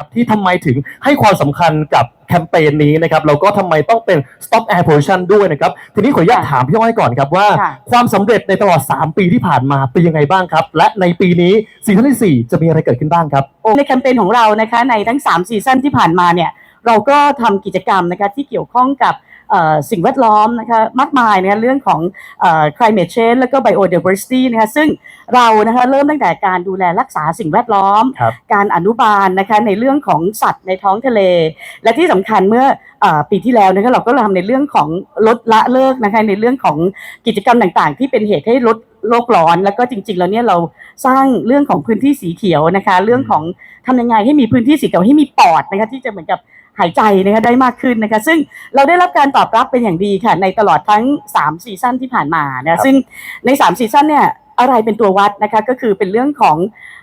ครับที่ทำไมถึงให้ความสำคัญกับแคมเปญนี้นะครับแล้วก็ทำไมต้องเป็น Stop Air Pollution ด้วยนะครับ ทีนี้ขออนุญาตค่ะถามพี่อ้อยก่อนครับว่า ค่ะ ความสำเร็จในตลอด 3 ปีที่ผ่านมาเป็นยังไงบ้างครับ และในปีนี้ซีซั่นที่ 4 จะมีอะไรเกิดขึ้นบ้างครับ ในแคมเปญของเรานะคะในทั้ง 3 ซีซั่นที่ผ่านมาเนี่ยเราก็ทำกิจกรรมนะคะที่เกี่ยวข้องกับเอ่อ สิ่งแวดล้อมนะคะมากมายนะคะเรื่องของเอ่อ climate change แล้วก็ biodiversity นะคะซึ่งเรานะคะเริ่มตั้งแต่การดูแลรักษาสิ่งแวดล้อมครับการอนุบาลนะคะในเรื่องของสัตว์ในท้องทะเล และที่สำคัญเมื่อเออปีที่แล้วนะคะเราก็ทำในเรื่องของลดละเลิกนะคะในเรื่องของกิจกรรมต่างๆ ที่เป็นเหตุให้ลดโลกร้อน แล้วก็จริง ๆ แล้วเนี่ยเราสร้างเรื่องของพื้นที่สีเขียวนะคะ เรื่องของทำยังไงให้มีพื้นที่สีเขียวให้มีปอดนะคะที่จะเหมือนกับ หายใจนะคะได้มากขึ้นนะคะ ซึ่งเราได้รับการตอบรับเป็นอย่างดีค่ะ ในตลอดทั้ง3ซีซั่นที่ผ่านมาครันะบซึ่งใน3ซีซั่นเนี่ยอะไรเป็นตัววัดนะคะก็คือเป็นเรื่องของ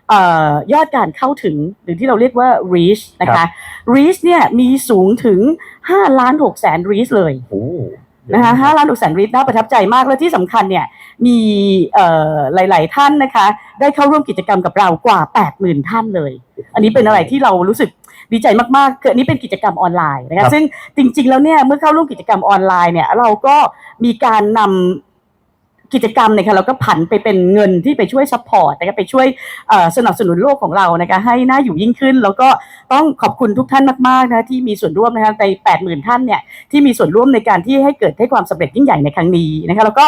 เอ่อยอดการเข้าถึงหรือที่เราเรียกว่า reach นะคะ reach เนี่ยมีสูงถึง 5 ล้าน6แสน reach เลยโอ้ นะคะห้าล้าน6แสน reach น่าประทับใจมาก และที่สำคัญเนี่ยมีเอ่อหลาย ๆ ท่านนะคะ ได้เข้าร่วมกิจกรรมกับเรากว่า 80,000 ท่านเลย อันนี้เป็นอะไรที่เรารู้สึกดีใจมากๆคืออันนี้เป็นกิจกรรมออนไลน์นะครัคะบซึ่งจริง ๆ แล้วเนี่ยเมื่อเข้าร่วมกิจกรรมออนไลน์เนี่ยเราก็มีการนำ กิจกรรมเนี่ยค่ะเราก็ผันไปเป็นเงินที่ไปช่วยซัพพอร์ตนะคะไปช่วยสนับสนุนโลกของเรานะคะให้น่าอยู่ยิ่งขึ้น แล้วก็ต้องขอบคุณทุกท่านมากๆนะที่มีส่วนร่วมนะคะใน 80,000 ท่านเนี่ยที่มีส่วนร่วมในการที่ให้เกิดให้ความสำเร็จยิ่งใหญ่ในครั้งนี้นะคะแล้วก็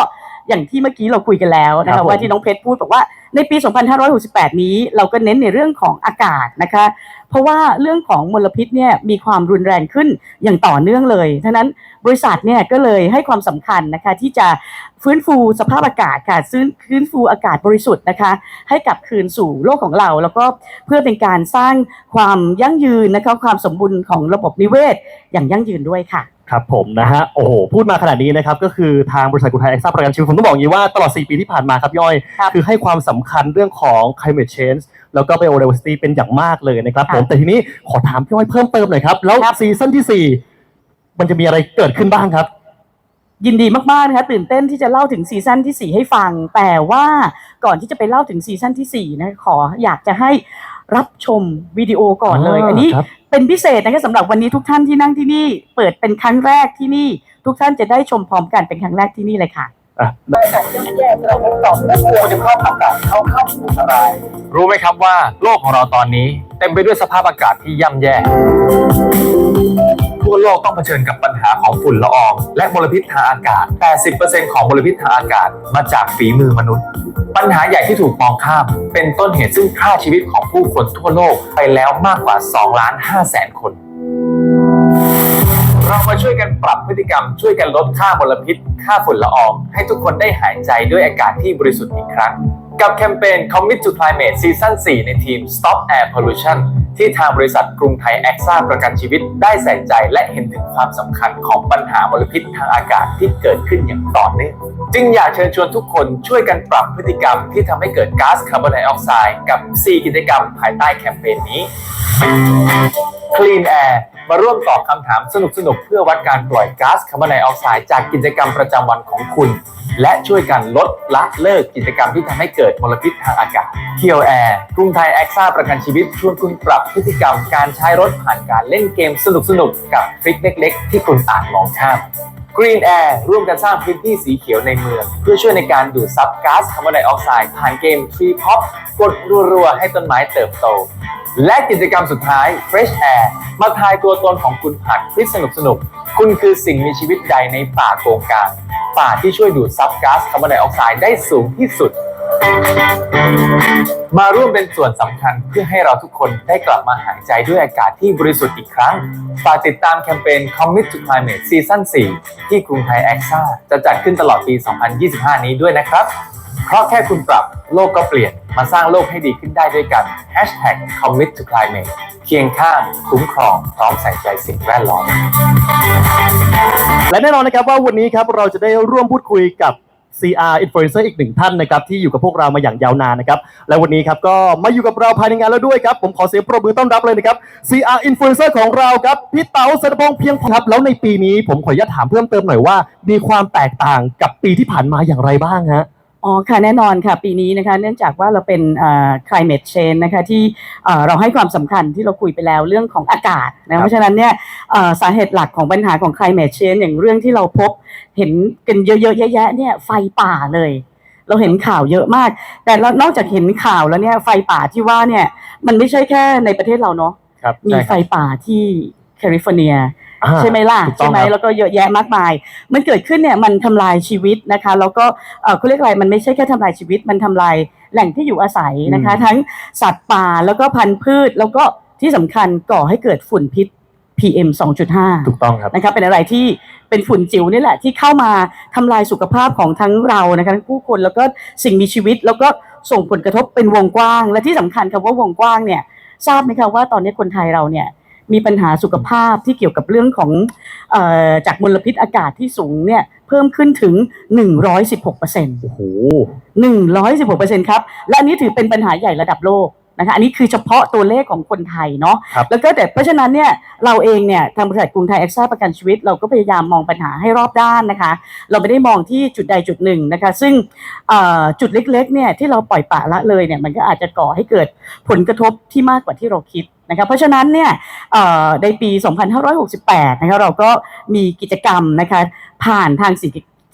อย่างที่เมื่อกี้เราคุยกันแล้วนะครัคะบผมว่าที่น้องเพชรพูดบอกว่าในปี 2568 นี้เราก็เน้นในเรื่องของอากาศนะคะ เพราะว่าเรื่องของมลพิษเนี่ยมีความรุนแรงขึ้นอย่างต่อเนื่องเลยฉะนั้นบริษัทเนี่ยก็เลยให้ความสำคัญนะคะที่จะฟื้นฟูสภาพอากาศค่ะซึ่งฟื้นฟูอากาศบริสุทธิ์นะคะ ให้กลับคืนสู่โลกของเรา แล้วก็เพื่อเป็นการสร้างความยั่งยืนนะคะความสมบูรณ์ของระบบนิเวศ อย่างยั่งยืนด้วยค่ะ ครับผมนะฮะโอ้โหพูดมาขนาดนี้นะครับก็คือทางบริษัทกรุงไทยเอ็กซ่าประกันชีวิตผมต้องบอกอย่างนี้ว่าตลอด 4 ปีที่ผ่านมาครับย่อย ครับคือให้ความสำคัญเรื่องของ climate change แล้วก็ biodiversity เป็นอย่างมากเลยนะครับครับผม แต่ทีนี้ขอถามพี่อ้อยเพิ่มเติมหน่อยครับ แล้วครับ ซีซั่นที่ 4 มันจะมีอะไรเกิดขึ้นบ้างครับ ยินดีมากๆนะคะตื่นเต้นที่จะเล่าถึงซีซั่นที่ 4 ให้ฟัง แต่ว่าก่อนที่จะไปเล่าถึงซีซั่นที่ 4 นะ ขออยากจะให้รับชมวิดีโอก่อนเลยอ่าอันนี้ครับ เป็นพิเศษนะคะสำหรับวันนี้ทุกท่านที่นั่งที่นี่ เปิดเป็นครั้งแรกที่นี่ ทุกท่านจะได้ชมพร้อมกันเป็นครั้งแรกที่นี่เลยค่ะอะแยกเราไม่ตอบและคุณภาพอากาศเข้าเข้าสู่อันตราย รู้ไหมครับว่าโลกของเราตอนนี้ เต็มไปด้วยสภาพอากาศที่ย่ำแย่ ทั่วโลกต้องเผชิญกับปัญหาของฝุ่นละออง และมลพิษทางอากาศ 80%ของมลพิษทางอากาศมาจากฝีมือมนุษย์ ปัญหาใหญ่ที่ถูกมองข้าม เป็นต้นเหตุซึ่งฆ่าชีวิตของผู้คนทั่วโลกไปแล้วมากกว่า2ล้าน5แสนคนเรามาช่วยกันปรับพฤติกรรมช่วยกันลดค่ามลพิษ ค่าฝุ่นละออง ให้ทุกคนได้หายใจด้วยอากาศที่บริสุทธิ์อีกครั้ง กับแคมเปญ Commit to Climate ซีซั่น4ในทีม Stop Air Pollution ที่ทางบริษัทกรุงไทยแอคซ่าประกันชีวิตได้ใส่ใจและเห็นถึงความสำคัญของปัญหามลพิษทางอากาศที่เกิดขึ้นอย่างต่อเนื่องจึงอยากเชิญชวนทุกคนช่วยกันปรับพฤติกรรมที่ทำให้เกิดก๊าซคาร์บอนไดออกไซด์กับ 4 กิจกรรมภายใต้แคมเปญนี้ Clean Air มาร่วมตอบคำถามสนุกๆ เพื่อวัดการปล่อยก๊าซคาร์บอนไดออกไซด์จากกิจกรรมประจำวันของคุณ และช่วยกันลดละเลิกกิจกรรมที่ทำให้เกิดมลพิษทางอากาศ k i o Air กรุงไทยแอคซ่าประกันชีวิตชวนคุณปรับพฤติกรรมการใช้รถผ่านการเล่นเกมสนุกๆ กับทริคเล็ก ๆ ที่คุณอาจมองข้าม Green Air ร่วมกันสร้างพื้นที่สีเขียวในเมือง เพื่อช่วยในการดูดซับก๊าซคาร์บอนไดออกไซด์ผ่านเกม Tree Pop กดรัวๆ ให้ต้นไม้เติบโต และกิจกรรมสุดท้าย Fresh Air มาทายตัวตนของคุณผ่านควิสสนุกคุณคือสิ่งมีชีวิตใดในป่าโกงกลางป่าที่ช่วยดูดซับก๊าซคาร์บอนไดออกไซด์ได้สูงที่สุด มาร่วมเป็นส่วนสำคัญเพื่อให้เราทุกคนได้กลับมาหายใจด้วยอากาศที่บริสุทธิ์อีกครั้ง ฝากติดตามแคมเปญ Commit to Climate ซีซั่น4ที่กรุงไทยแอคซ่าจะจัดขึ้นตลอดปี 2025 นี้ด้วยนะครับ เพราะแค่คุณปรับโลกก็เปลี่ยนมาสร้างโลกให้ดีขึ้นได้ด้วยกัน Hashtag Commit to Climate เคียงข้างคุ้มครอง พร้อมใส่ใจสิ่งแวดล้อม และแน่นอนนะครับว่าวันนี้ครับเราจะได้ร่วมพูดคุยกับ CR Influencer อีกหนึ่งท่านนะครับที่อยู่กับพวกเรามาอย่างยาวนานนะครับและวันนี้ครับก็มาอยู่กับเราภายในงานแล้วด้วยครับ ผมขอเสียงปรบมือต้อนรับเลยนะครับ CR Influencer ของเราครับพี่เต๋าเสรพงษ์เพียงพอครับแล้วในปีนี้ผมขออนุญาตถามเพิ่มเติมหน่อยว่า มีความแตกต่างกับปีที่ผ่านมาอย่างไรบ้างฮะ อ๋อค่ะแน่นอนค่ะปีนี้นะคะเนื่องจากว่าเราเป็นเอ่อ climate change นะคะที่เอ่อเราให้ความสำคัญที่เราคุยไปแล้วเรื่องของอากาศนะเพราะฉะนั้นเนี่ยเอ่อสาเหตุหลักของปัญหาของ climate change อย่างเรื่องที่เราพบเห็นกันเยอะๆแยะๆเนี่ยไฟป่าเลย เราเห็นข่าวเยอะมาก แต่เรานอกจากเห็นข่าวแล้วเนี่ยไฟป่าที่ว่าเนี่ยมันไม่ใช่แค่ในประเทศเราเนาะครับมีไฟป่าที่แคลิฟอร์เนียอ่า ใช่ไหมล่ะถูกต้อใช่งไหมครับแล้วก็เยอะแยะมากมาย มันเกิดขึ้นเนี่ยมันทำลายชีวิตนะคะ แล้วก็เอ่อเขาเรียกอะไรมันไม่ใช่แค่ทำลายชีวิต มันทำลายแหล่งที่อยู่อาศัยนะคะอืมทั้งสัตว์ป่าแล้วก็พันธุ์พืช แล้วก็ที่สำคัญก่อให้เกิดฝุ่นพิษ PM 2.5 ถูกต้องครับนะครับเป็นอะไรที่เป็นฝุ่นจิ๋วนี่แหละที่เข้ามาทำลายสุขภาพของทั้งเรานะคะทั้งผู้คนแล้วก็สิ่งมีชีวิต แล้วก็ส่งผลกระทบเป็นวงกว้าง และที่สำคัญคำว่าวงกว้างเนี่ยทราบไหมคะว่าตอนนี้คนไทยเราเนี่ย มีปัญหาสุขภาพที่เกี่ยวกับเรื่องของเอ่อจากมลพิษอากาศที่สูงเนี่ยเพิ่มขึ้นถึง 116เปอร์เซ็นต์โอ้โห 116%ครับ และอันนี้ถือเป็นปัญหาใหญ่ระดับโลก นะคะอันนี้คือเฉพาะตัวเลขของคนไทยเนาะครับแล้วก็แต่เพราะฉะนั้นเนี่ยเราเองเนี่ยทางบริษัทกรุงไทยเอ็กซ่าประกันชีวิต เราก็พยายามมองปัญหาให้รอบด้านนะคะ เราไม่ได้มองที่จุดใดจุดหนึ่งนะคะ ซึ่งเอ่อจุดเล็กๆเนี่ยที่เราปล่อยปละละเลยเนี่ยมันก็อาจจะก่อให้เกิดผลกระทบที่มากกว่าที่เราคิดนะคะเพราะฉะนั้นเนี่ยเอ่อในปี 2568 นะคะเราก็มีกิจกรรมนะคะผ่านทาง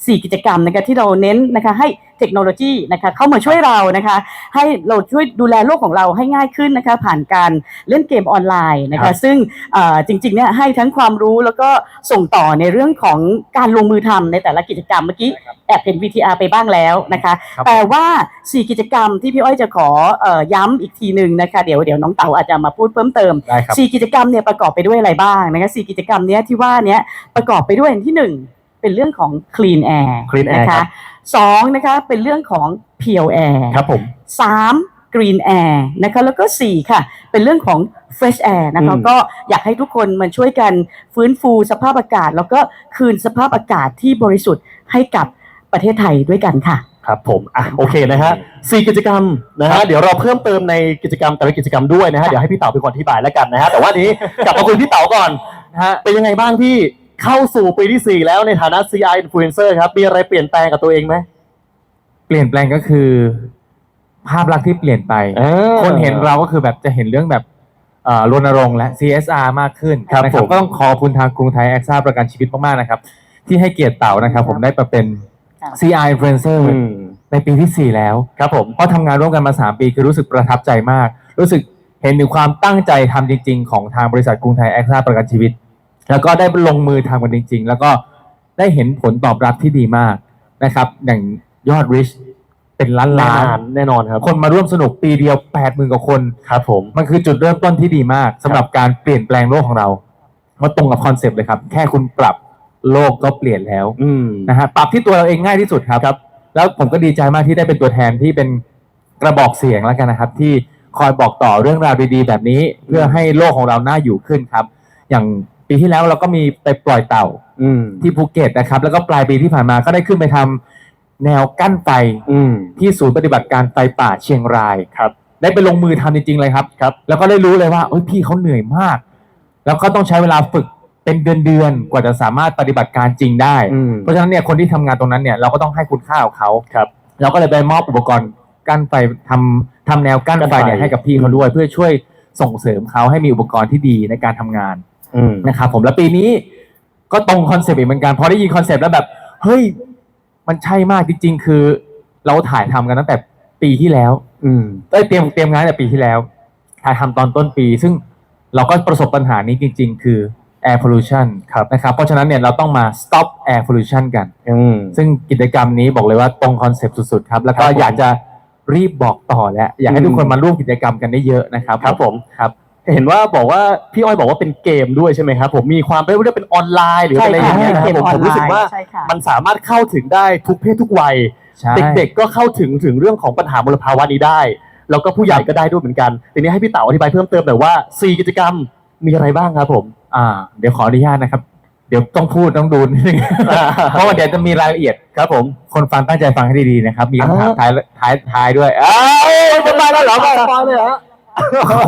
สี่สี่กิจกรรมนะคะที่เราเน้นนะคะให้เทคโนโลยีนะคะเข้ามาช่วยเรานะคะให้เราช่วยดูแลโลกของเราให้ง่ายขึ้นนะคะผ่านการเล่นเกมออนไลน์นะครัคะบซึ่งเอ่อจริงๆเนี่ยให้ทั้งความรู้แล้วก็ส่งต่อในเรื่องของการลงมือทำในแต่ละกิจกรรมเมื่อกี้แอบเห็น VTR ไปบ้างแล้วนะคะ ครับ แต่ว่า 4 กิจกรรมที่พี่อ้อยจะขอเอ่อย้ำอีกทีหนึ่งนะคะเดี๋ยวเดี๋ยวน้องเต๋าอาจจะมาพูดเพิ่มเติม ได้ครับ สี่กิจกรรมเนี่ยประกอบไปด้วยอะไรบ้างนะคะสี่กิจกรรมเนี้ยที่ว่าเนี้ยประกอบไปด้วยอันที่หนึ่ง เป็นเรื่องของ clean air Clean air นะครัคะบสองนะคะเป็นเรื่องของ pure air ครับผมสาม green air นะคะแล้วก็สี่ค่ะ เป็นเรื่องของ fresh air นะคะอืมก็อยากให้ทุกคนมาช่วยกันฟื้นฟูสภาพอากาศ แล้วก็คืนสภาพอากาศที่บริสุทธิ์ให้กับประเทศไทยด้วยกันค่ะ ครับผมอะโอเคนะฮะสี่กิจกรรมนะฮะเดี๋ยวเราเพิ่มเติมในกิจกรรมแต่ละกิจกรรมด้วยนะฮะเดี๋ยวให้พี่เต๋าเป็นคนอธิบายแล้วกันนะฮะแต่ว่านี้กลับมาคุยพี่เต๋าก่อนนะฮะเป็นยังไงบ้างพี่ เข้าสู่ปีที่สี่แล้วในฐานะ CI Influencer ครับ มีอะไรเปลี่ยนแปลงกับตัวเองไหม เปลี่ยนแปลงก็คือ ภาพลักษณ์ที่เปลี่ยนไป เออคนเห็นเราก็คือแบบจะเห็นเรื่องแบบเอ่อรณรงค์และ CSR มากขึ้นครับนะผม ก็ต้องขอบคุณทางกรุงไทยแอคซ่าประกันชีวิตมากๆนะครับ ที่ให้เกียรติเต่านะครับ ผมได้มาเป็น ครับ CI Influencer อืมในปีที่ 4 แล้ว ครับผม เพราะทำงานร่วมกันมา 3 ปีคือรู้สึกประทับใจมาก รู้สึกเห็นถึงความตั้งใจทำจริง ๆ ของทางบริษัทกรุงไทยแอคซ่าประกันชีวิต แล้วก็ได้ลงมือทำกันจริง ๆ แล้วก็ได้เห็นผลตอบรับที่ดีมากนะครับ อย่างยอดริชเป็นล้านแน่ล้านนอนแน่นอนครับ คนมาร่วมสนุกปีเดียว8ปดหมื่นกว่าคน ครับผม มันคือจุดเริ่มต้นที่ดีมากสำหรับการเปลี่ยนแปลงโลกของเรามาตรงกับคอนเซปต์เลยครับ แค่คุณปรับโลกก็เปลี่ยนแล้วอืม นะฮะปรับที่ตัวเราเองง่ายที่สุดครับ แล้วผมก็ดีใจมากที่ได้เป็นตัวแทนที่เป็นกระบอกเสียงแล้วกันนะครับ ที่คอยบอกต่อเรื่องราวดีๆ แบบนี้ เพื่อให้โลกของเราน่าอยู่ขึ้นครับ อย่าง ปีที่แล้วเราก็มีไปปล่อยเต่าอืมที่ภูเก็ตนะครับ แล้วก็ปลายปีที่ผ่านมาก็ได้ขึ้นไปทำแนวกั้นไฟอืม ที่ศูนย์ปฏิบัติการไฟป่าเชียงรายครับ ได้ไปลงมือทำจริงๆเลยครับ ครับ แล้วก็ได้รู้เลยว่าโอ้ยพี่เขาเหนื่อยมาก แล้วก็ต้องใช้เวลาฝึกเป็นเดือนๆกว่าจะสามารถปฏิบัติการจริงได้ อืม เพราะฉะนั้นเนี่ยคนที่ทำงานตรงนั้นเนี่ยเราก็ต้องให้คุณค่ากับเขาครับ เราก็เลยไปมอบอุปกรณ์กั้นไฟทำทำแนวกั้นไฟ เนี่ยกั้นไฟให้กับพี่เขาด้วย เพื่อช่วยส่งเสริมเขาให้มีอุปกรณ์ที่ดีในการทำงานอืม นะครับผมแล้วปีนี้ก็ตรงคอนเซปต์อีกเหมือนกันพอได้ยินคอนเซปต์แล้วแบบเฮ้ยมันใช่มากจริง ๆ คือ เราถ่ายทำกันตั้งแต่ปีที่แล้ว อืมได้เตรียมเตรียมงานตั้งแต่ปีที่แล้วถ่ายทำตอนต้นปี ซึ่งเราก็ประสบปัญหานี้จริง ๆ คือ air pollution ครับนะครับ เพราะฉะนั้นเนี่ยเราต้องมา stop air pollution กันอืมซึ่งกิจกรรมนี้บอกเลยว่าตรงคอนเซปต์สุดๆครับ แล้วก็ครับผมอยากจะรีบบอกต่อแล้ว อยากให้อืมทุกคนมาร่วมกิจกรรมกันได้เยอะนะครับ ครับผมครับ เห็นว่าบอกว่าพี่อ้อยบอกว่าเป็นเกมด้วยใช่ไหมครับผมมีความไม่ว่าจะเป็นออนไลน์หรือใช่อะไรอค่ะย่างเงี้ยนะคเกรับมผมออผนมไลรู้สึกน์ว่าใช่ค่ะมันสามารถเข้าถึงได้ทุกเพศทุกวัยใช่เด็กๆก็เข้าถึงถึงเรื่องของปัญหามลภาวะนี้ได้ แล้วก็ผู้ใหญ่ก็ได้ด้วยเหมือนกันทีนี้ให้พี่เต๋าอธิบายเพิ่มเติมหน่อยว่า4กิจกรรมมีอะไรบ้างครับผมอ่าเดี๋ยวขออนุญาตนะครับ เดี๋ยวต้องพูดต้องดูนิดนึงเพราะว่าเดี๋ยวจะมีรายละเอียดครับ ผมคนฟังตั้งใจฟังให้ดีๆนะครับ มีคำถามอ่าท้ายท้ายท้ายด้วยอ้าวจะมาแล้วเหรอมาเลยเหรอ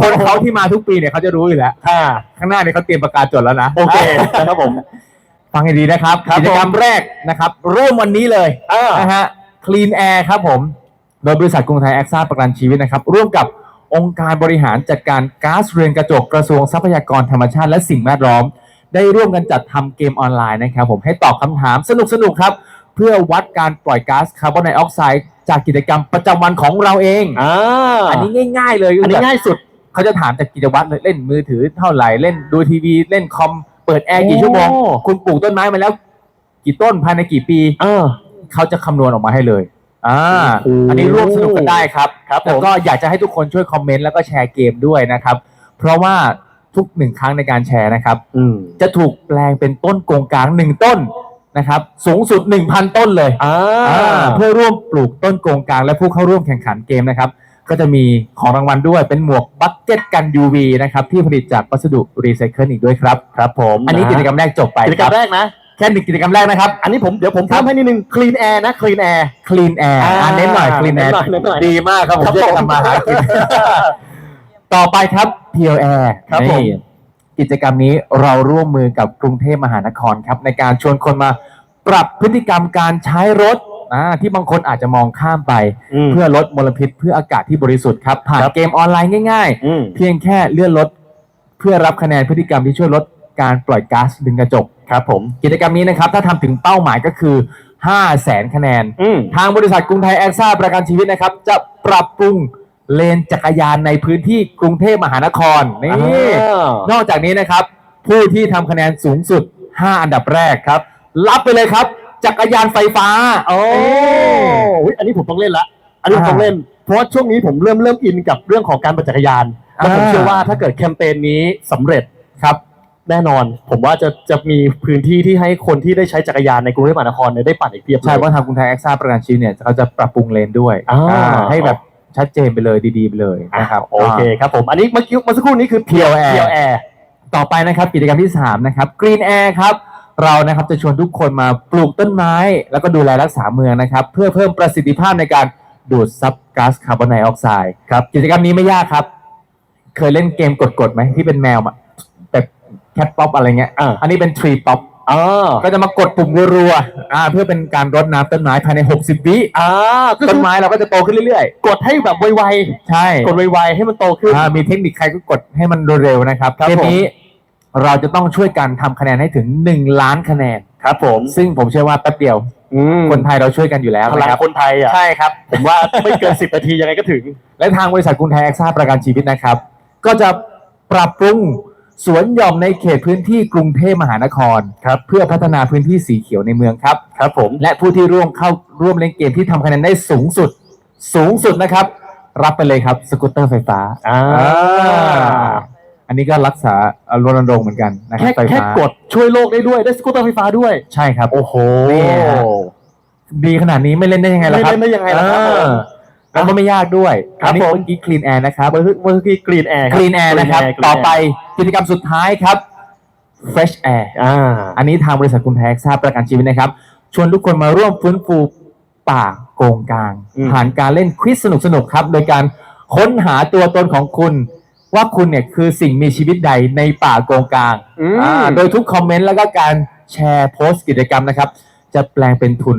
คนเขาที่มาทุกปีเนี่ยเขาจะรู้อยู่แล้วอ่าข้างหน้าเนี่ยเขาเตรียมประกาศจดแล้วนะโอเคนะครับผม ฟังให้ดีนะครับครับกิจกรรมแรกนะครับ เริ่มวันนี้เลยอ่านะฮะ Clean Air ครับผม โดยบริษัทกรุงไทยแอคซ่าประกันชีวิตนะครับ ร่วมกับองค์การบริหารจัดการก๊าซเรือนกระจกกระทรวงทรัพยากรธรรมชาติและสิ่งแวดล้อม ได้ร่วมกันจัดทำเกมออนไลน์นะครับ ผมให้ตอบคำถามสนุกๆครับ เพื่อวัดการปล่อยก๊าซคาร์บอนไดออกไซด์ จากกิจกรรมประจำวันของเราเอง อ่าอันนี้ง่าย ๆ เลยอันนี้ง่ายสุด เขาจะถามจากกิจวัตรเลยเล่นมือถือเท่าไหร่เล่นดูทีวีเล่นคอมเปิดแอร์กี่ชั่วโมง โอ้ คุณปลูกต้นไม้มาแล้ว กี่ต้นภายในกี่ปี เออ เขาจะคำนวณออกมาให้เลย อ่า โอ้โหอันนี้ร่วมสนุกกันได้ครับครับผมแล้วก็อยากจะให้ทุกคนช่วยคอมเมนต์แล้วก็แชร์เกมด้วยนะครับ เพราะว่าทุกหนึ่งครั้งในการแชร์นะครับ อืม จะถูกแปลงเป็นต้นโกงกลางหนึ่งต้น นะครับสูงสุด 1,000 ต้นเลยอ่าอ่าเพื่อร่วมปลูกต้นโกงกลางและผู้เข้าร่วมแข่งขันเกมนะครับ ก็จะมีของรางวัลด้วยเป็นหมวกบัคเก็ตกัน UV นะครับที่ผลิตจากวัสดุรีไซเคิลอีกด้วยครับ ครับผมอันนี้กิจกรรมแรกจบไปกิจกรรมแรกนะ แค่หนึ่งกิจกรรมแรกนะครับ อันนี้ผมเดี๋ยวผมเพิ่มให้นิดนึง clean air นะ clean air Clean Air อ่าอ่าเน้นหน่อย Clean เน้ Air นหน่อยเน้นหน่อย ดีมากครับผมครับจะผมทำมาหากิน ต่อไปครับ Pure Air ครับผม นี่ กิจกรรมนี้เราร่วมมือกับกรุงเทพมหานครครับ ในการชวนคนมาปรับพฤติกรรมการใช้รถอ่าที่บางคนอาจจะมองข้ามไปมเพื่อลดมลพิษเพื่ออากาศที่บริสุทธิ์ครับ ผ่านครับ เกมออนไลน์ง่ายอืม ๆ เพียงแค่เลื่อนรถเพื่อรับคะแนนพฤติกรรมที่ช่วยลดการปล่อยก๊าซเรือนกระจก ครับผม กิจกรรมนี้นะครับ ถ้าทำถึงเป้าหมายก็คือ 5 0 0แสนคะแนน อืม ทางบริษัทกรุงไทยแอคซ่าประกันชีวิตนะครับ จะปรับปรุง เลนจักรยานในพื้นที่กรุงเทพมหานครนี่อ่านอกจากนี้นะครับ ผู้ที่ทำคะแนนสูงสุด 5 อันดับแรกครับ รับไปเลยครับ จักรยานไฟฟ้า โอ้อุ๊ยอันนี้ผมต้องเล่นละ อันนี้ผมต้องเล่น เพราะว่าช่วงนี้ผมเริ่มเริ่มอินกับเรื่องของการปั่นจักรยานแล้วผมอ่าเชื่อว่าถ้าเกิดแคมเปญนี้สำเร็จครับแน่นอน ผมว่าจะจะมีพื้นที่ที่ให้คนที่ได้ใช้จักรยานในกรุงเทพมหานครเนี่ยได้ปั่นอีกเพียบเลยใช่เพราะทางกรุงไทยแอคซ่าประกันชีวิตเนี่ยเขาจะปรับปรุงเลนด้วยอ่าอ่าให้แบบ ชัดเจนไปเลยดีๆไปเลยนะครับโอเคครับผมอันนี้เมื่อกี้เมื่อสักครู่นี้คือ Pure Air Pure Air ต่อไปนะครับกิจกรรมที่3นะครับ Green Air ครับเรานะครับจะชวนทุกคนมาปลูกต้นไม้ แล้วก็ดูแลรักษาเมืองนะครับ เพื่อเพิ่มประสิทธิภาพในการดูดซับก๊าซคาร์บอนไดออกไซด์ครับกิจกรรมนี้ไม่ยากครับ เคยเล่นเกมกดๆไหมที่เป็นแมวอะแบบแคทป๊อปอะไรเงี้ยอ่าอันนี้เป็นทรีป๊อป อ๋อก็จะมากดปุ่มรัวๆอ่าเพื่อเป็นการรดน้ำต้นไม้ภายใน 60 วิอ่าก็ต้คืนอไม้เราก็จะโตขึ้นเรื่อยกดให้แบบไวๆใช่ๆ กดไวๆให้มันโตขึ้น อ่ามีเทคนิคใครก็กดให้มันเร็วๆนะครับครับเกมผม นี้เราจะต้องช่วยกันทำคะแนนให้ถึง 1 ล้านคะแนน ครับผมซึ่งผมเชื่อว่าแป๊บเดียว อืมคนไทยเราช่วยกันอยู่แล้วพลันะงครับ คนไทยอะ ใช่ครับ ผมว่าไม่เกินสิบนาทียังไงก็ถึง และทางบริษัทกรุงไทยแอคซ่าประกันชีวิตนะครับ ก็จะปรับปรุง สวนหย่อมในเขตพื้นที่กรุงเทพมหานครครับเพื่อพัฒนาพื้นที่สีเขียวในเมืองครับ ครับผม และผู้ที่ร่วมเข้าร่วมเล่นเกมที่ทำคะแนนได้สูงสุด สูงสุดนะครับ รับไปเลยครับสกูตเตอร์ไฟฟ้าอ่า อันนี้ก็รักษาเอ่อรณรงค์เหมือนกันนะครัแค่บไฟแค่ฟ้ากดช่วยโลกได้ด้วยได้สกูตเตอร์ไฟฟ้าด้วย ใช่ครับ โอ้โห นี่ฮะ ดีขนาดนี้ไม่เล่นได้ยังไงล่ะครับไม่เล่นได้ยังไงล่ะครับเออ แล้วก็ไม่ยากด้วยครับอันนี้ผม เมื่อกี้คลีนแอร์นะครับ เมื่อเมื่อกี้กรีนแอร์คลีนแอร์นะครับ ต่อไปกิจกรรมสุดท้ายครับ Fresh Air อ่า อันนี้ทางบริษัทกรุงไทยแอคซ่าประกันชีวิตนะครับ ชวนทุกคนมาร่วมฟื้นฟูป่าโกงกลาง อืม ผ่านการเล่นควิสสนุกๆครับ โดยการค้นหาตัวตนของคุณ ว่าคุณเนี่ยคือสิ่งมีชีวิตใดในป่าโกงกลางอืม อ่าโดยทุกคอมเมนต์แล้วก็การแชร์โพสต์กิจกรรมนะครับ จะแปลงเป็นทุน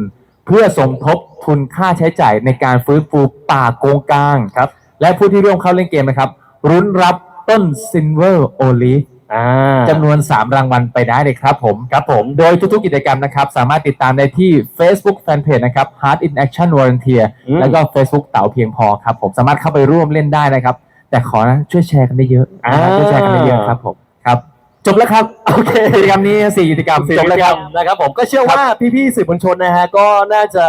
เพื่อสมทบทุนค่าใช้จ่ายในการฟื้นฟูป่าโกงกลางครับ และผู้ที่ร่วมเข้าเล่นเกมนะครับ รุ้นรับต้น Silver Olive อ่าจำนวน 3 รางวัลไปได้เลยครับผมครับผม โดยทุกๆกิจกรรมนะครับ สามารถติดตามได้ที่ Facebook Fanpage นะครับ Heart in Action Volunteer อืม แล้วก็ Facebook เต๋าเพียงพอครับผมสามารถเข้าไปร่วมเล่นได้นะครับ แต่ขอนะช่วยแชร์กันได้เยอะนะครับอ่าช่วยแชร์กันได้เยอะครับผมครับ จบแล้วครับโอเคกิจกรรมนี้สี่กิจกรรมจจบบแล้แล้ววคครัรับบนะครับผมก็เชื่อว่าพี่ๆสื่อมวลชนนะฮะก็น่าจะ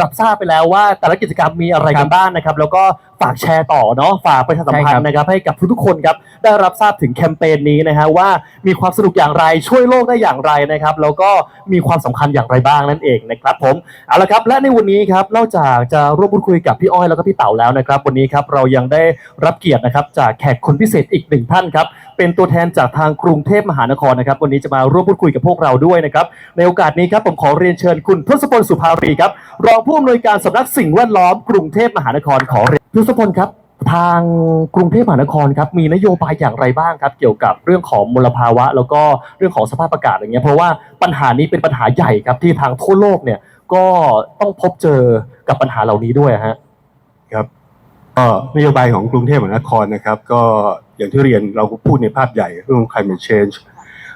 รับทราบไปแล้วว่าแต่ละกิจกรรมมีอะไรคกัรันบบ้างนะครับ แล้วก็ ฝากแชร์ต่อเนาะฝากประชาสัมพันใช่ครัธ์บนะครับให้กับทุกๆคนครับได้รับทราบถึงแคมเปญนี้นะฮะว่ามีความสนุกอย่างไรช่วยโลกได้อย่างไรนะครับ แล้วก็มีความสำคัญอย่างไรบ้างนั่นเองนะครับผมเอาละครับและในวันนี้ครับนอกจากจะร่วมพูดคุยกับพี่อ้อยแล้วก็พี่เต๋าแล้วนะครับ วันนี้ครับเรายังได้รับเกียรตินะครับจากแขกคนพิเศษอีกหนึ่งท่านครับเป็นตัวแทนจากทางกรุงเทพมหานครนะครับ วันนี้จะมาร่วมพูดคุยกับพวกเราด้วยนะครับในโอกาสนี้ครับผมขอเรียนเชิญคุณทศพลสุภารีครับรองผู้อำนวยการสำนักสิ่งแวดล้อมกรุงเทพมหานครขอเรียนทศพลครับทางกรุงเทพมหานครครับมีนโยบายอย่างไรบ้างครับ เกี่ยวกับเรื่องของมลภาวะ แล้วก็เรื่องของสภาพอากาศอย่างเงี้ยเพราะว่าปัญหานี้เป็นปัญหาใหญ่ครับที่ทางทั่วโลกเนี่ยก็ต้องพบเจอกับปัญหาเหล่านี้ด้วยฮะครับก็นโยบายของกรุงเทพมหานครนะครับ ก็อย่างที่เรียนเราก็พูดในภาพใหญ่เรื่อง climate change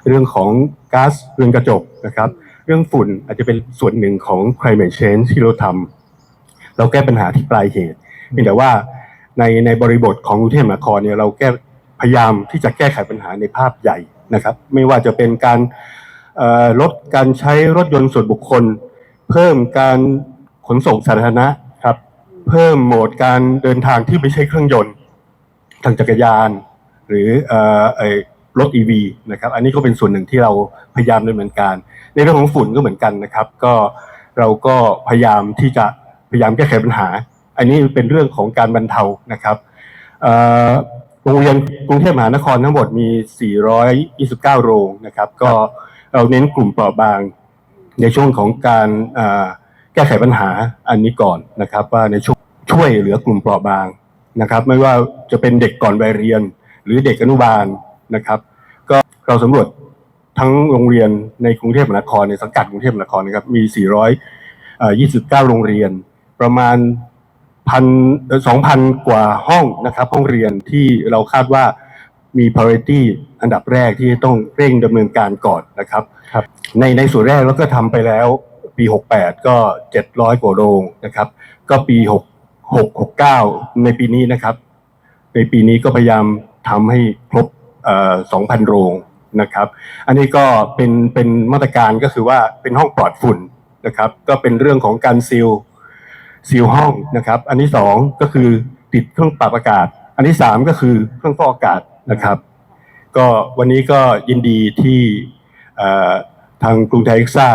เรื่องของก๊าซเรือนกระจกนะครับ เรื่องฝุ่นอาจจะเป็นส่วนหนึ่งของ climate change ที่เราทำเราแก้ปัญหาที่ปลายเหตุ เพียงแต่ว่าในในบริบทของกรุงเทพมหานครเนี่ยเราแก้พยายามที่จะแก้ไขปัญหาในภาพใหญ่นะครับ ไม่ว่าจะเป็นการลดการใช้รถยนต์ส่วนบุคคล เพิ่มการขนส่งสาธารณะครับ เพิ่มโหมดการเดินทางที่ไม่ใช่เครื่องยนต์ทางจักรยาน หรือเอ่อไอ้รถ EV นะครับ อันนี้ก็เป็นส่วนหนึ่งที่เราพยายามดำเนินการ ในเรื่องของฝุ่นก็เหมือนกันนะครับ ก็เราก็พยายามที่จะพยายามแก้ไขปัญหา อันนี้เป็นเรื่องของการบรรเทานะครับเอ่อโรงเรียนกรุงเทพมหานครทั้งหมดมี 429 โรงนะครับ ก็เราเน้นกลุ่มเปราะบางในช่วงของการเอ่อแก้ไขปัญหาอันนี้ก่อนนะครับ ว่าในช่วงช่วยเหลือกลุ่มเปราะบางนะครับ ไม่ว่าจะเป็นเด็กก่อนวัยเรียน หรือเด็กอนุบาลนะครับ ก็เราสำรวจทั้งโรงเรียนในกรุงเทพมหานครในสังกัดกรุงเทพมหานครนะครับมี 429 โรงเรียนประมาณ พันสองพันกว่าห้องนะครับ ห้องเรียนที่เราคาดว่ามี priority อันดับแรกที่ต้องเร่งดำเนินการก่อนนะครับ ในในส่วนแรกเราก็ทำไปแล้วปี 68 ก็ 700 กว่าโรงนะครับ ก็ปี 6 6 69 ในปีนี้นะครับ ในปีนี้ก็พยายามทำให้ครบเอ่อ2,000 โรงนะครับ อันนี้ก็เป็นเป็นมาตรการก็คือว่าเป็นห้องปลอดฝุ่นนะครับ ก็เป็นเรื่องของการซีล ซีลห้องนะครับ อันที่สองก็คือติดเครื่องปรับอากาศ อันที่สามก็คือเครื่องฟอกอากาศนะครับ ก็วันนี้ก็ยินดีที่เอ่อทางกรุงไทยเอ็กซ่า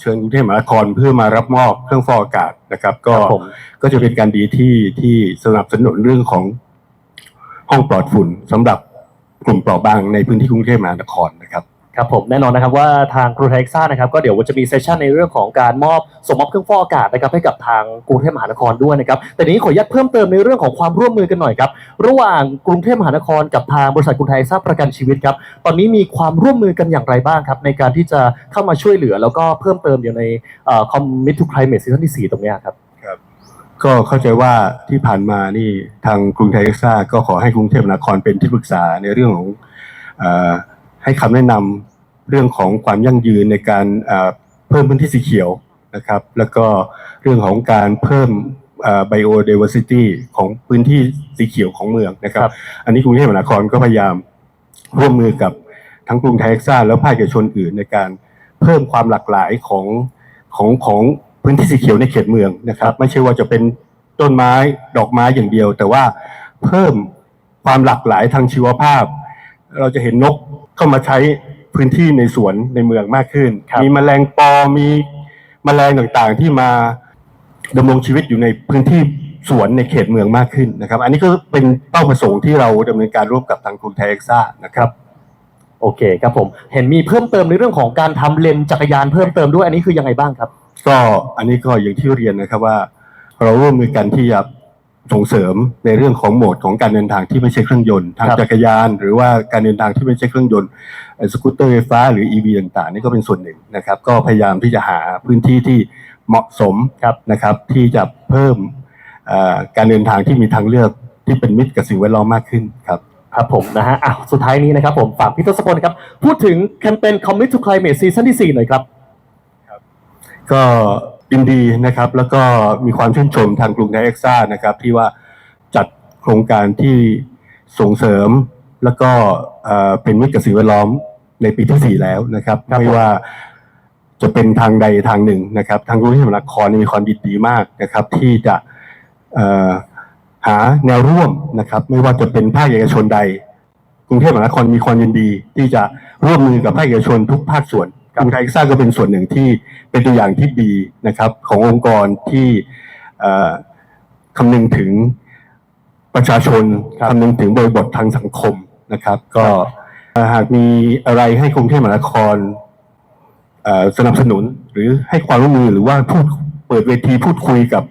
เชิญกรุงเทพมหานครเพื่อมารับมอบเครื่องฟอกอากาศนะครับ ก็ครับผมก็จะเป็นการดีที่ที่สนับสนุนเรื่องของห้องปลอดฝุ่นสำหรับกลุ่มเปราะบางในพื้นที่กรุงเทพมหานครนะครับ ครับผมแน่นอนนะครับว่าทางกรุงเท็กซ่านะครับก็เดี๋ยวจะมีเซสชันในเรื่องของการมอบสมมอบเครื่องฟอกอากาศนะครับให้กับทางกรุงเทพมหานครด้วยนะครับแต่นี้ขออนุญาตเพิ่มเติมในเรื่องของความร่วมมือกันหน่อยครับระหว่างกรุงเทพมหานครกับทางบริษัทกรุงไทยเอ็กซ่าประกันชีวิตครับตอนนี้มีความร่วมมือกันอย่างไรบ้างครับในการที่จะเข้ามาช่วยเหลือ แล้วก็เพิ่มเติมอยู่ในคอมมิตทูคลเมทซีซั่นที่สี่ตรงนี้ยครับ ก็เข้าใจว่าที่ผ่านมานี่ทางกรุงไทยเอ็กซ่าก็ขอให้กรุงเทพมหานครเป็นที่ปรึกษาในเรื่องของอ ให้คำแนะนำเรื่องของความยั่งยืนในการเอ่อเพิ่มพื้นที่สีเขียวนะครับ แล้วก็เรื่องของการเพิ่มไบโอเดเวอร์ซิตี้ของพื้นที่สีเขียวของเมืองนะครับครับ อันนี้กรุงเทพมหานครก็พยายามร่วมมือกับทั้งกรุงไทยเอ็กซ่าแล้วภาคเอกชนอื่นในการเพิ่มความหลากหลายของของของพื้นที่สีเขียวในเขตเมืองนะครับ ไม่ใช่ว่าจะเป็นต้นไม้ดอกไม้อย่างเดียว แต่ว่าเพิ่มความหลากหลายทางชีวภาพ เราจะเห็นนก เข้ามาใช้พื้นที่ในสวนในเมืองมากขึ้นครับมีแมลงปอมีแมลงต่างๆที่มาดำรงชีวิตอยู่ในพื้นที่สวนในเขตเมืองมากขึ้นนะครับ อันนี้ก็เป็นเป้าประสงค์ที่เราดำเนินการร่วมกับทางกรุงไทยเอ็กซ่านะครับ โอเคครับผม เห็นมีเพิ่มเติมในเรื่องของการทำเลนจักรยานเพิ่มเติมด้วยอันนี้คือยังไงบ้างครับ ก็อันนี้ก็อย่างที่เรียนนะครับว่า เราร่วมมือกันที่จะ ส่งเสริมในเรื่องของโหมดของการเดินทางที่ไม่ใช่เครื่องยนต์ทางครับจักรยาน หรือว่าการเดินทางที่ไม่ใช่เครื่องยนต์เอ่อสกูตเตอร์ไฟฟ้าหรือ EV ต่างๆนี่ก็เป็นส่วนหนึ่งนะครับ ก็พยายามที่จะหาพื้นที่ที่เหมาะสมนะครับ ที่จะเพิ่มเอ่อการเดินทางที่มีทางเลือกที่เป็นมิตรกับสิ่งแวดล้อมมากขึ้นครับครับผมนะฮะอะสุดท้ายนี้นะครับผมฝากพี่ทศพลครับ พูดถึงแคมเปญ Commit to Climate ซีซั่นที่ 4 หน่อยครับ ก็ ยินดีนะครับ แล้วก็มีความชื่นชมทางกรุงไทยเอ็กซ่านะครับ ที่ว่าจัดโครงการที่ส่งเสริมแล้วก็เอ่อเป็นมิตรกับสิ่งแวดล้อมในปีที่สี่แล้วนะครับครับไม่ว่าจะเป็นทางใดทางหนึ่งนะครับ ทางกรุงเทพมหานครมีความยินดีมากนะครับ ที่จะเอ่อหาแนวร่วมนะครับ ไม่ว่าจะเป็นภาคเอกชนใด กรุงเทพมหานครมีความยินดี ที่จะร่วมมือกับภาคเอกชนทุกภาคส่วน กรุงไทยเอ็กซ่าก็เป็นส่วนหนึ่งที่เป็นตัวอย่างที่ดีนะครับ ขององค์กรที่เอ่อคำนึงถึงประชาชนครับคำนึงถึงบริบททางสังคมนะครับ ก็เอ่อหากมีอะไรให้กรุงเทพมหานครเอ่อสนับสนุนหรือให้ความร่วมมือหรือว่าพูดเปิดเวทีพูดคุยกับ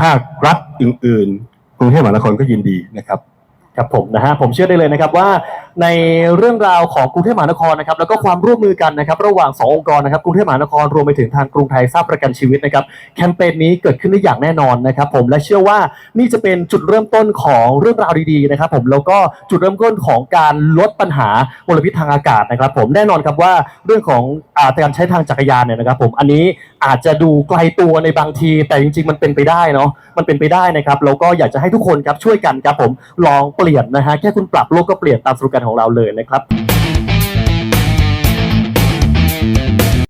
ภาครัฐอื่น ๆ กรุงเทพมหานครก็ยินดีนะครับครับผมนะฮะผมเชื่อได้เลยนะครับว่าในเรื่องราวของกรุงเทพมหานครนะครับแล้วก็ความร่วมมือกันนะครับระหว่างสององค์กรนะครับกรุงเทพมหานครรวมไปถึงทางกรุงไทยทราบประกันชีวิตนะครับแคมเปญนี้เกิดขึ้นได้อย่างแน่นอนนะครับผมและเชื่อว่านี่จะเป็นจุดเริ่มต้นของเรื่องราวดีๆนะครับผมแล้วก็จุดเริ่มต้นของการลดปัญหามลพิษทางอากาศนะครับ ผมแน่นอนครับว่าเรื่องของอาการใช้ทางจักรยานเนี่ยนะครับ ผมอันนี้อาจจะดูไกลตัวในบางที แต่จริง ๆ มันเป็นไปได้เนาะมันเป็นไปได้นะครับแล้วก็อยากจะให้ทุกคนครับช่วยกันครับผมลองเปลี่ยนนะฮะแค่คุณปรับโลกก็เปลี่ยนตามสโลแกนของเราเลยนะครับ